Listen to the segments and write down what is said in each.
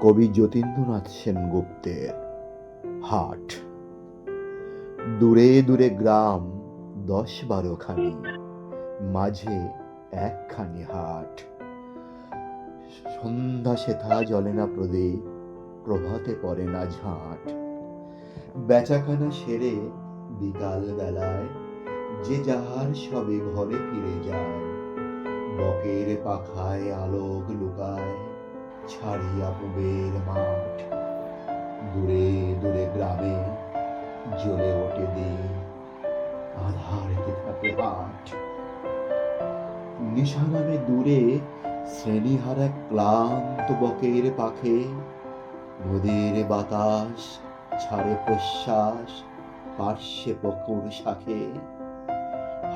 কবি যতীন্দ্রনাথ সেনগুপ্তের হাট। দূরে দূরে গ্রাম দশ বারোখানি মাঝে একখানি হাট। সন্ধ্যা সেথা জলে না প্রদীপ প্রভাতে পড়ে না ঝাঁট। বেচাকানা সেরে বিকাল বেলায়, যে যাহার সবে ঘরে ফিরে যায়, বকের পাখায় আলোক লুকায়। ছাড়িয়া পুবের মাঠ। দূরে দূরে গ্রামে জ্বলে ওঠে দিন। আধারেতে থাকে হাট নিশানামে দূরে শ্রেণীহারা ক্লান্ত বকের পাখে। নদীর বাতাস ছাড়ে প্রশ্বাস, পার্শ্বে পকুর শাখে।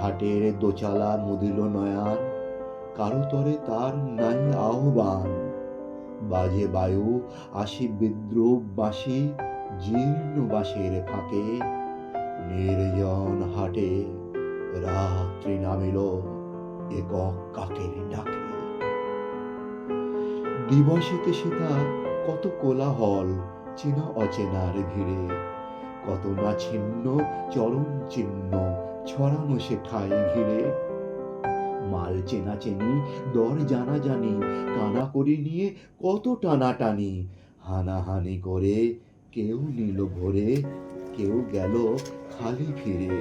হাটের দোচালা মুদিল নয়ান কারও তরে তার নাই আহ্বান। বাজে বায়ু আসি বিদ্রুপ বাসি জীর্ণ বাঁশের ফাঁকে নির্জন হাটে রাত্রি নামিল একক কাকের ডাকে। দিবসেতে সেটা কত কোলাহল চেনা অচেনার ভিড়ে, কত না ছিন্ন চরম চিহ্ন ছড়ানো সে ঠাই ঘিরে। মাল চেনা চেনি, দর জানা জানি কানা করে নিয়ে কত টানাটানি। হানাহানি করে কেউ নিল ভরে, কেউ গেল খালি ফিরে।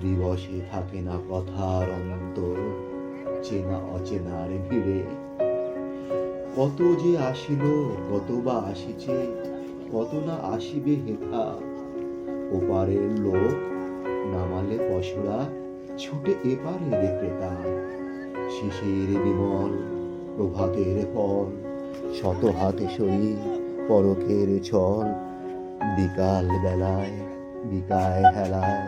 দিবসে থাকে না কথার অন্তর, চেনা অচেনার ভিড়ে। কত যে আসিল, কত বা আসিছে, কত না আসিবে হেথা। ওপারের লোক নামালে পশুরা ছুটে এপারে ক্রেতা শিশির বিমল, প্রভাতের পর শত হাতে সই, পরকের ছল। বিকাল বেলায় বিকায় হেলায়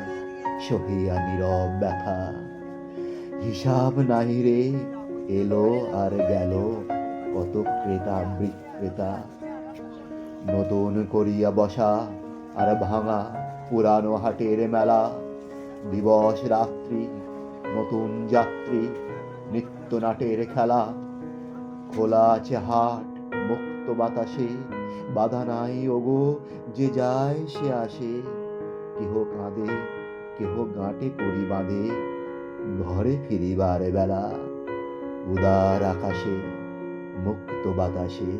সহিয়া নীরব ব্যথা। হিসাব নাই রে, এলো আর গেল কত ক্রেতা বিক্রেতা। নতুন করিয়া বসা আর ভাঙা পুরানো হাটের মেলা। দিবস রাত্রি, নতুন যাত্রী, নিত্য নাটের খেলা। খোলা আছে হাট, মুক্ত বাতাসে, বাধা নাই ওগো, যে যায় সে আসে। কেহ কাঁদে, কেহ গাঁটে করি বাঁধে, ঘরে ফিরিবার বেলা। উদার আকাশে, মুক্ত বাতাসে,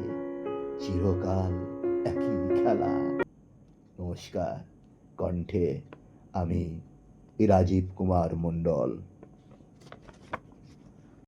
চিরকাল একই খেলা। নমস্কার, কণ্ঠে আমি রাজীব কুমার মণ্ডল